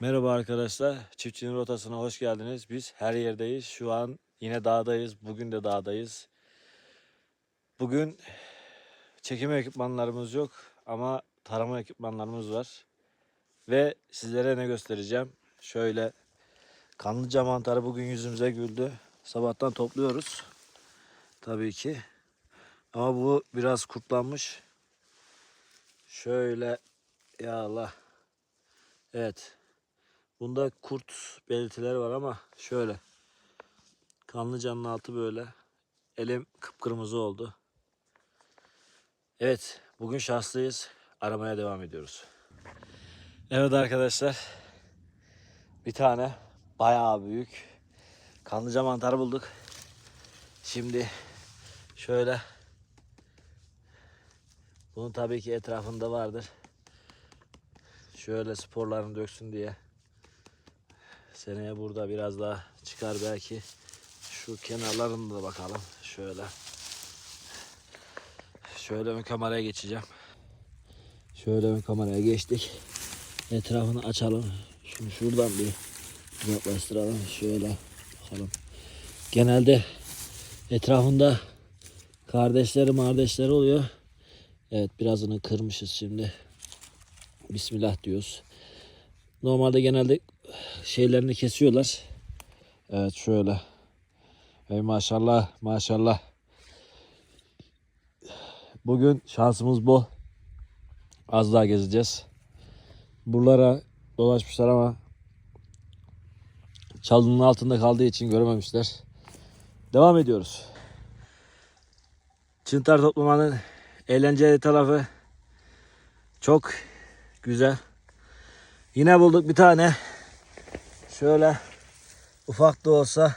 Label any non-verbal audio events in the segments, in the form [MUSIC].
Merhaba arkadaşlar. Çiftçinin rotasına hoş geldiniz. Biz her yerdeyiz. Şu an yine dağdayız. Bugün de dağdayız. Bugün çekim ekipmanlarımız yok ama tarama ekipmanlarımız var. Ve sizlere ne göstereceğim? Şöyle kanlıca mantarı bugün yüzümüze güldü. Sabahtan topluyoruz. Tabii ki. Ama bu biraz kurtlanmış. Şöyle ya Allah. Evet. Bunda kurt belirtileri var ama şöyle. Kanlıcanın altı böyle. Elim kıpkırmızı oldu. Evet, bugün şanslıyız. Aramaya devam ediyoruz. Evet arkadaşlar. Bir tane bayağı büyük kanlıca mantarı bulduk. Şimdi şöyle bunun tabii ki etrafında vardır. Şöyle sporlarını döksün diye Seneye burada biraz daha çıkar belki. Şu kenarlarını da bakalım. Şöyle. Şöyle ön kameraya geçeceğim. Şöyle ön kameraya geçtik. Etrafını açalım. Şimdi şuradan bir uzaklaştıralım. Şöyle bakalım. Genelde etrafında kardeşleri kardeşleri oluyor. Evet birazını kırmışız şimdi. Bismillah diyoruz. Normalde genelde şeylerini kesiyorlar. Evet şöyle. Ey maşallah maşallah. Bugün şansımız bol. Az daha gezeceğiz. Buralara dolaşmışlar ama çalının altında kaldığı için görememişler. Devam ediyoruz. Çıntar toplamanın eğlenceli tarafı çok güzel. Yine bulduk bir tane. Şöyle ufak da olsa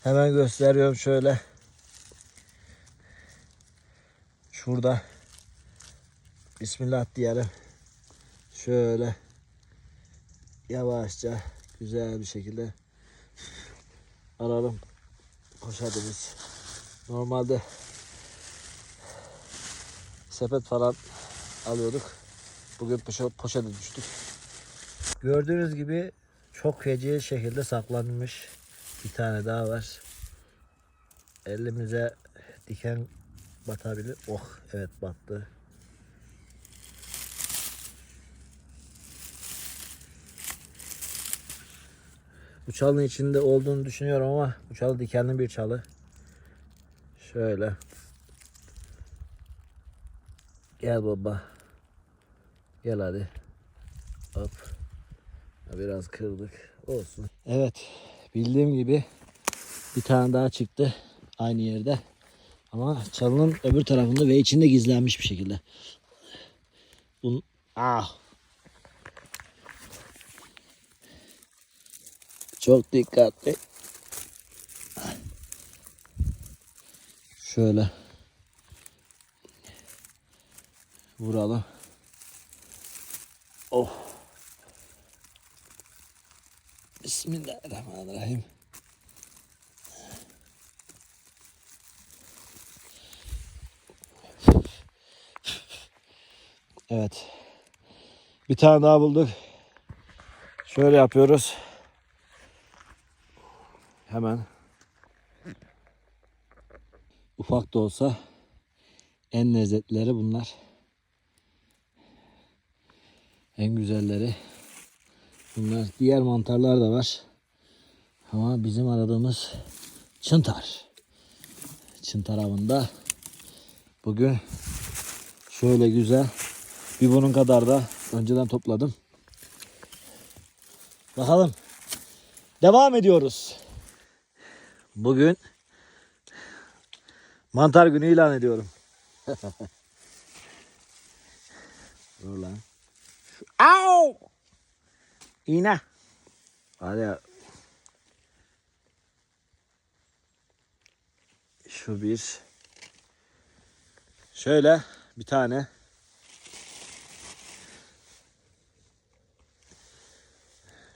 hemen gösteriyorum şöyle. Şurada Bismillah diyelim. Şöyle yavaşça güzel bir şekilde alalım poşetimiz. Normalde sepet falan alıyorduk. Bugün poşet, poşete düştük. Gördüğünüz gibi çok feci şekilde saklanmış. Bir tane daha var. Elimize diken batabilir. Oh evet battı. Bu çalının içinde olduğunu düşünüyorum ama bu çalı dikenli bir çalı. Şöyle. Gel baba. Gel hadi. Hop. Biraz kırdık. Olsun. Evet. Bildiğim gibi bir tane daha çıktı. Aynı yerde. Ama çalının öbür tarafında ve içinde gizlenmiş bir şekilde. Bun ah. Çok dikkatli. Şöyle vuralım. Oh. Bismillahirrahmanirrahim. Evet. Bir tane daha bulduk. Şöyle yapıyoruz. Hemen. Ufak da olsa en lezzetlileri bunlar. En güzelleri. Bunlar diğer mantarlar da var. Ama bizim aradığımız çıntar. Çıntar avında bugün şöyle güzel bir bunun kadar da önceden topladım. Bakalım. Devam ediyoruz. Bugün mantar günü ilan ediyorum. [LAUGHS] Dur lan. Au! İğne. Hadi. Şu bir. Şöyle bir tane.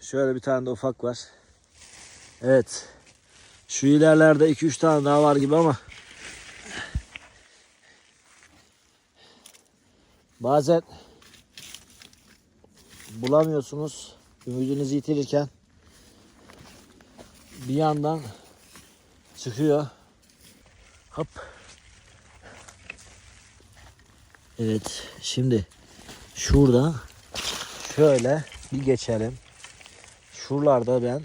Şöyle bir tane de ufak var. Evet. Şu ilerlerde 2-3 tane daha var gibi ama bazen bulamıyorsunuz. Ümidinizi yitirirken bir yandan çıkıyor. Hop. Evet şimdi şurada şöyle bir geçelim. Şuralarda ben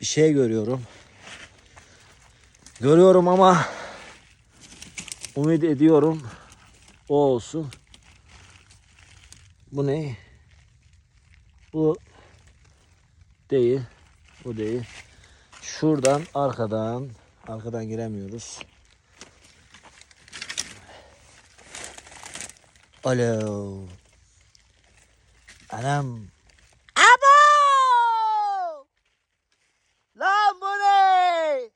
bir şey görüyorum. Görüyorum ama umut ediyorum o olsun. Bu ne? Bu değil. Bu değil. Şuradan arkadan arkadan giremiyoruz. Alo. Anam. Abo! Lan bu ne?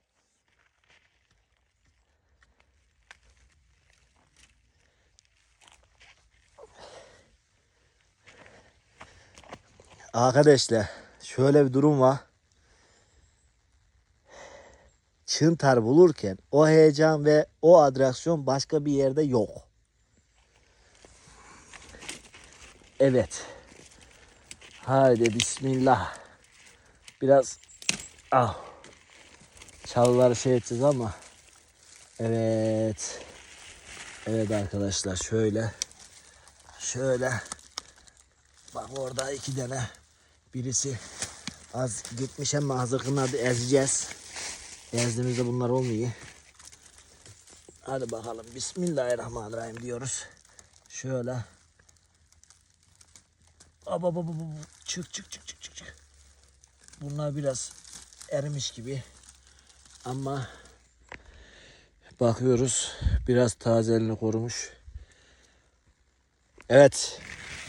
Arkadaşlar şöyle bir durum var. Çıntar bulurken o heyecan ve o atraksiyon başka bir yerde yok. Evet. Haydi bismillah. Biraz ah çalıları şey edeceğiz ama evet. Evet arkadaşlar şöyle şöyle bak orada iki tane birisi az gitmiş ama hazır kınadı ezeceğiz. Ezdiğimizde bunlar olmuyor. Hadi bakalım Bismillahirrahmanirrahim diyoruz. Şöyle Aba baba baba çık çık çık çık çık. Bunlar biraz erimiş gibi. Ama bakıyoruz biraz tazeliğini korumuş. Evet.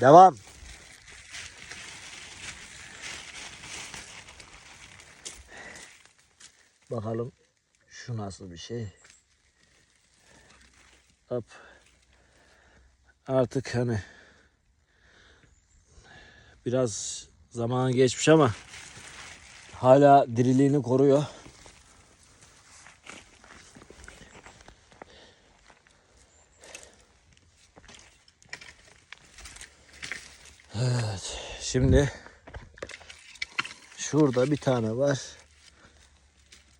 Devam. Bakalım şu nasıl bir şey. Hop. Artık hani biraz zaman geçmiş ama hala diriliğini koruyor. Evet, şimdi şurada bir tane var.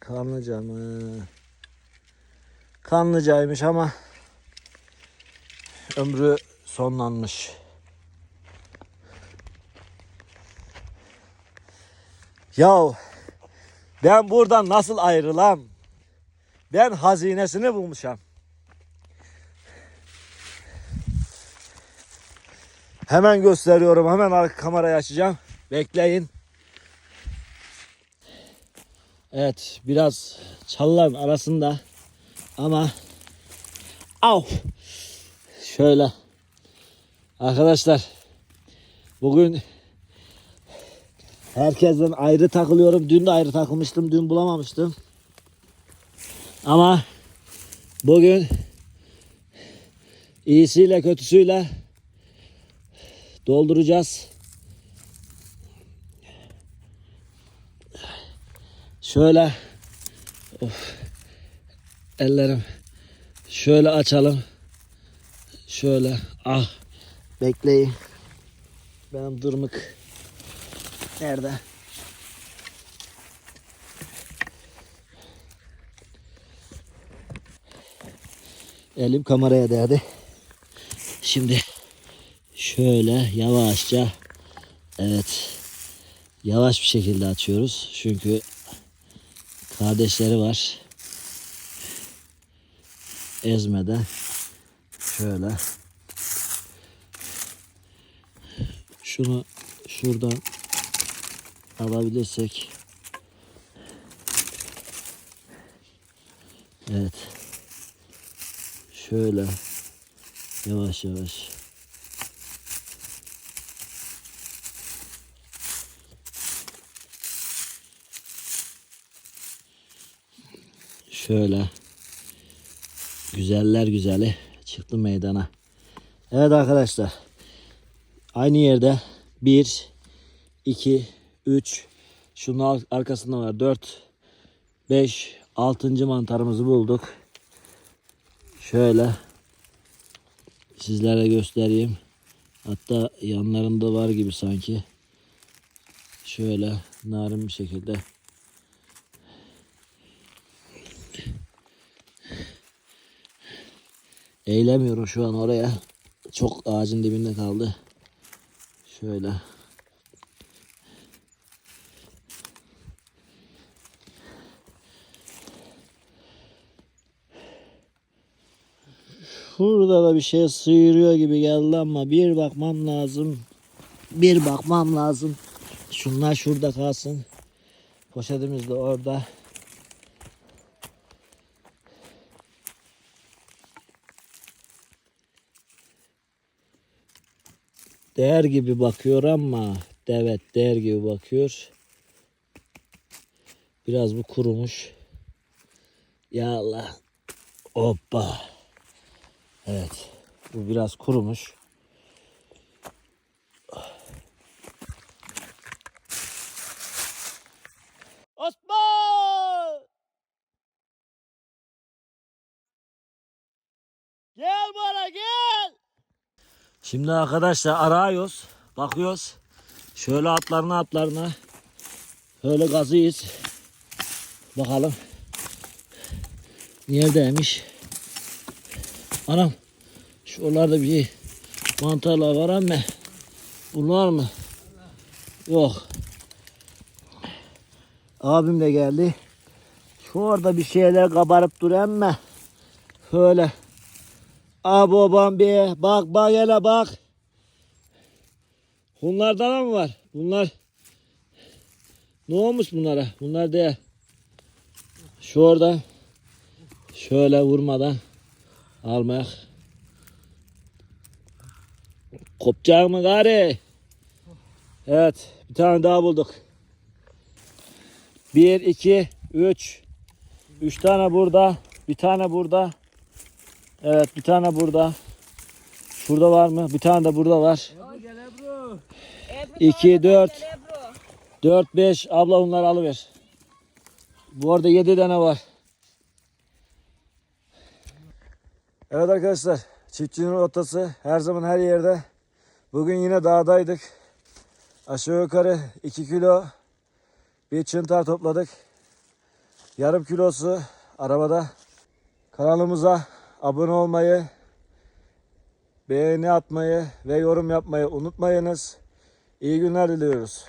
Kanlıca mı? Kanlıcaymış ama ömrü sonlanmış. Yahu ben buradan nasıl ayrılam? Ben hazinesini bulmuşam. Hemen gösteriyorum. Hemen arka kamerayı açacağım. Bekleyin. Evet biraz çalıların arasında ama av şöyle arkadaşlar bugün herkesten ayrı takılıyorum. Dün de ayrı takılmıştım. Dün bulamamıştım. Ama bugün iyisiyle kötüsüyle dolduracağız. Şöyle of, ellerim şöyle açalım. Şöyle ah bekleyin. Benim dırmık nerede? Elim kameraya değdi. Şimdi şöyle yavaşça evet yavaş bir şekilde açıyoruz. Çünkü kardeşleri var. Ezmeden şöyle. Şunu şuradan alabilirsek. Evet. Şöyle. Yavaş yavaş şöyle güzeller güzeli çıktı meydana. Evet arkadaşlar. Aynı yerde 1 2 3 şunun ar- arkasında var 4 5 6. mantarımızı bulduk. Şöyle sizlere göstereyim. Hatta yanlarında var gibi sanki. Şöyle narin bir şekilde. Eğilemiyorum şu an oraya. Çok ağacın dibinde kaldı. Şöyle. Şurada da bir şey sıyırıyor gibi geldi ama bir bakmam lazım. Bir bakmam lazım. Şunlar şurada kalsın. Poşetimiz de orada. Değer gibi bakıyor ama evet değer gibi bakıyor. Biraz bu kurumuş. Ya Allah. Hoppa. Evet. Bu biraz kurumuş. Osman! Gel bana gel. Şimdi arkadaşlar arıyoruz. Bakıyoruz. Şöyle atlarına atlarına. Şöyle gazıyız. Bakalım. Neredeymiş? Anam. Şuralarda bir mantarlar var ama bunlar mı? Yok. Abim de geldi. Şu orada bir şeyler kabarıp duruyor ama şöyle. Aa babam bir bak bak hele bak. Bunlardan da mı var? Bunlar ne olmuş bunlara? Bunlar değil. Şu orada şöyle vurmadan almak. Kopacak mı gari? Evet bir tane daha bulduk. Bir, iki, üç. Üç tane burada. Bir tane burada. Evet bir tane burada. Şurada var mı? Bir tane de burada var. Ebru 2, 4, gel Ebru. 4, 5. Abla bunları alıver. Bu arada 7 tane var. Evet arkadaşlar. Çiftçinin rotası her zaman her yerde. Bugün yine dağdaydık. Aşağı yukarı 2 kilo bir çıntar topladık. Yarım kilosu arabada. Kanalımıza abone olmayı, beğeni atmayı ve yorum yapmayı unutmayınız. İyi günler diliyoruz.